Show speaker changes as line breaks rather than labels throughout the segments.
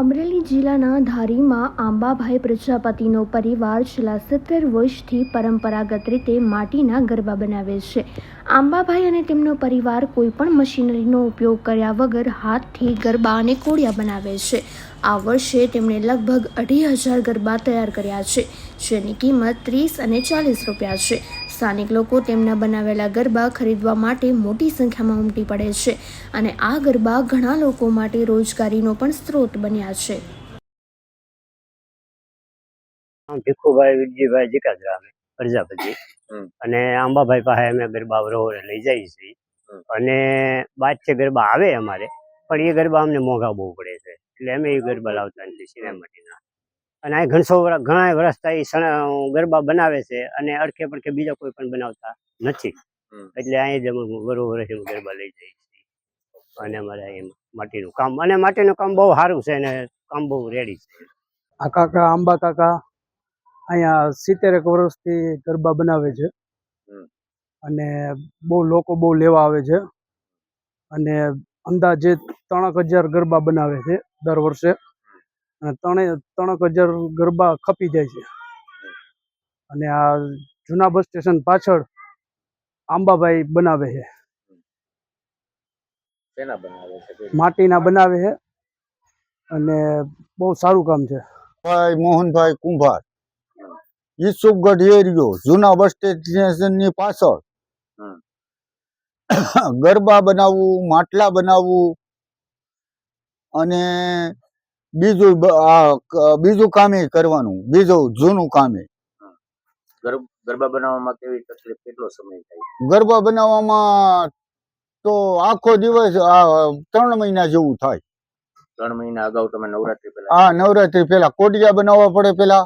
અમરેલી જિલ્લાના ધારીમાં આંબાભાઈ પ્રજાપતિનો પરિવાર છેલ્લા સત્તર વર્ષથી પરંપરાગત રીતે માટીના ગરબા બનાવે છે. આંબાભાઈ અને તેમનો પરિવાર કોઈપણ મશીનરીનો ઉપયોગ કર્યા વગર હાથથી ગરબા અને કોડિયા બનાવે છે. આ વર્ષે તેમણે લગભગ અઢી હજાર ગરબા તૈયાર કર્યા છે. જેની કિંમત ત્રીસ અને ચાલીસ રૂપિયા છે. સ્થાનિક લોકો તેમના બનાવેલા ગરબા ખરીદવા માટે મોટી સંખ્યામાં ઉમટી પડે છે અને આ ગરબા ઘણા લોકો માટે રોજગારીનો પણ સ્ત્રોત બન્યા છે.
ભીખુભાઈ પ્રજાપતિ. અને આંબાભાઈ પાસે અમે ગરબા વરોવરે લઈ જઈએ છીએ. અને બાદ છે ગરબા આવે અમારે પણ એ ગરબા અમને મોંઘા બહુ પડે છે. એટલે અમે એ ગરબા લાવતા નથી સિનેમાટીના. અને આ ઘણસો વરસ ઘણા વર્ષ થાય ગરબા બનાવે છે અને અડખે પડખે બીજા કોઈ પણ બનાવતા નથી. એટલે અહીં જ અમે વરોવરે ગરબા લઈ જઈએ છીએ અને અમારે અહીં માટીનું કામ અને માટીનું કામ બહુ સારું છે અને કામ બહુ રેડી છે.
આ કાકા આંબા કાકા અહીંયા સિત્તેરેક વર્ષથી ગરબા બનાવે છે. અને બહુ લોકો બહુ લેવા આવે છે. અને અંદાજે ત્રણેક હજાર ગરબા બનાવે છે દર વર્ષે. અને ત્રણે ત્રણેક હજાર ગરબા ખપી જાય છે. અને આ જૂના બસ સ્ટેશન પાછળ આંબાભાઈ બનાવે છે? માટીના બનાવે છે અને બહુ સારું કામ છે.
ભાઈ મોહનભાઈ કુંભાર. ઈસુફગઢ એરિયો જૂના બસ સ્ટેશનની પાછળ ગરબા બનાવવું માટલા બનાવવું અને બીજું બીજું કામે કરવાનું બીજું જૂનું કામે.
ગર- ગરબા બનાવવામાં કેવી તકલીફ કેટલો સમય થાય?
ગરબા બનાવવામાં તો આખો દિવસ ત્રણ મહિના જેવું થાય.
ત્રણ મહિના અગાઉ તમે નવરાત્રી પહેલા
હા નવરાત્રી પેલા કોડિયા બનાવવા પડે પેલા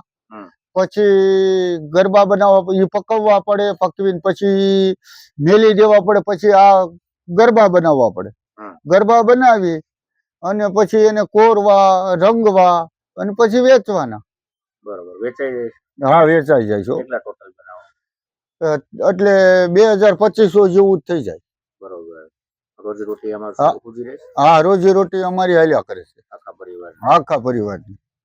પછી ગરબા બનાવવા એ પકવવા પડે પકવીને પછી મેલી દેવા પડે પછી આ ગરબા બનાવવા પડે. ગરબા બનાવી અને પછી એને કોરવા રંગવા અને પછી વેચવાના.
બરોબર વેચાઈ જાય?
હા વેચાઈ જાય છે
કેટલા ટોટલ બનાવો?
એટલે બે હજાર પચીસો જેવું જ થઈ જાય.
બરોબર. રોજી રોટી. અમારું
હા. રોજી રોટી અમારી હાલ્યા કરે છે.
આખા પરિવાર
આખા પરિવારની.